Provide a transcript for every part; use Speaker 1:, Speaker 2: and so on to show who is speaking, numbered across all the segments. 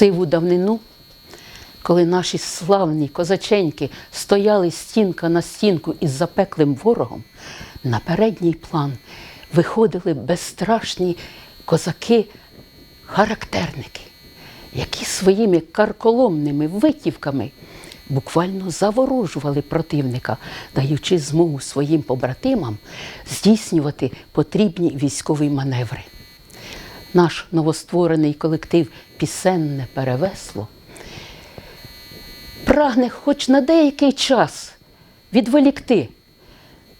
Speaker 1: сиву давнину, коли наші славні козаченьки стояли стінка на стінку із запеклим ворогом, на передній план виходили безстрашні козаки-характерники, які своїми карколомними витівками буквально заворожували противника, даючи змогу своїм побратимам здійснювати потрібні військові маневри. Наш новостворений колектив Пісенне перевесло прагне хоч на деякий час відволікти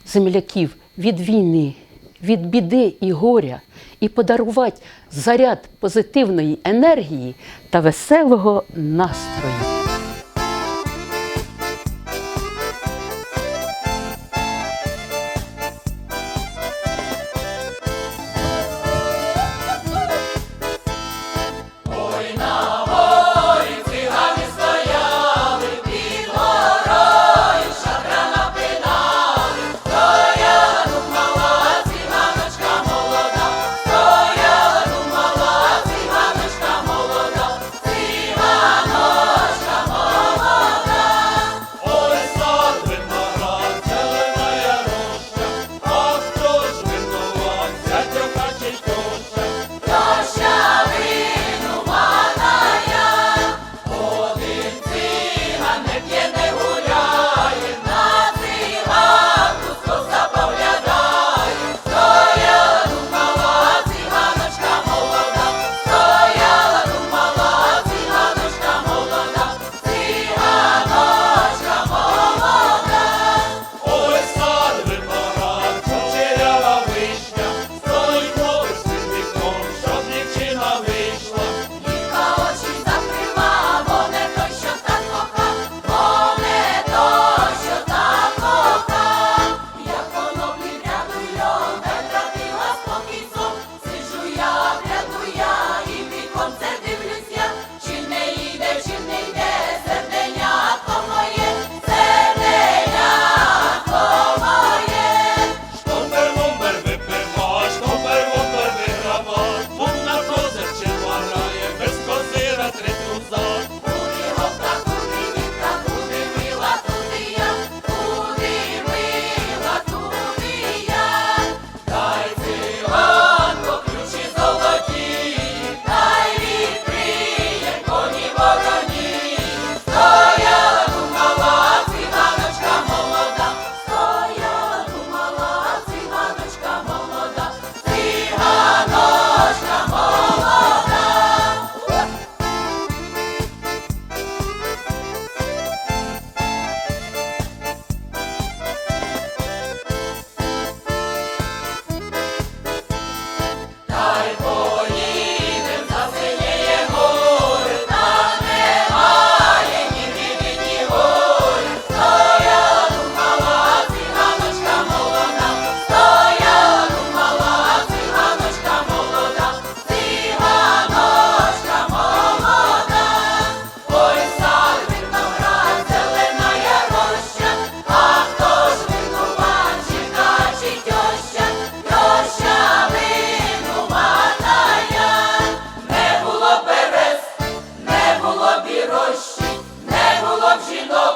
Speaker 1: земляків від війни, від біди і горя і подарувати заряд позитивної енергії та веселого настрою. жінок.